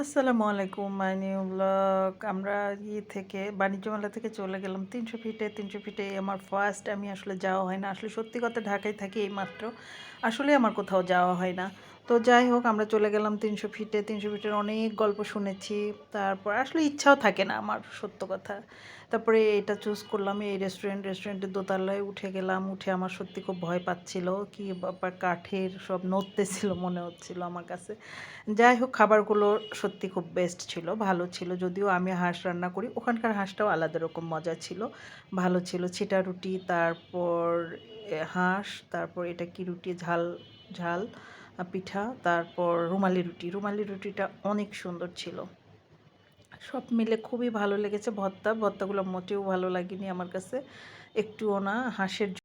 আসসালামু আলাইকুম my new blog. আমরা ইয়ে থেকে, বাণিজ্য মেলা থেকে চলে গেলাম তিনশো ফিটে। তিনশো ফিটে আমার ফার্স্ট আমি আসলে যাওয়া হয় না। আসলে সত্যি কথা ঢাকায় থাকি এই মাত্র আসলে আমার কোথাও যাওয়া হয় না। তো যাই হোক, আমরা চলে গেলাম তিনশো ফিটে। তিনশো ফিটের অনেক গল্প শুনেছি। তারপর আসলে ইচ্ছাও থাকে না আমার, সত্য কথা। তারপরে এটা চুজ করলাম, এই রেস্টুরেন্ট রেস্টুরেন্টের দোতলায় উঠে গেলাম। উঠে আমার সত্যি খুব ভয় পাচ্ছিল, কি ব্যাপার কাঠের সব নড়তেছিল মনে হচ্ছিল আমার কাছে। যাই হোক, খাবারগুলো সত্যি খুব বেস্ট ছিল, ভালো ছিল। যদিও আমি হাঁস রান্না করি, ওখানকার হাঁসটাও আলাদা রকম মজা ছিল, ভালো ছিল। ছিটা রুটি, তারপর হাঁস, তারপর এটা কি রুটি? ঝাল ঝাল। পিঠা, তারপর রুমালি রুটি। রুমালি রুটিটা অনেক সুন্দর ছিল। সব মিলে খুবই ভালো লেগেছে ভর্তা। ভর্তাগুলো মোটেও ভালো লাগেনি আমার কাছে। একটুও না, হাঁসের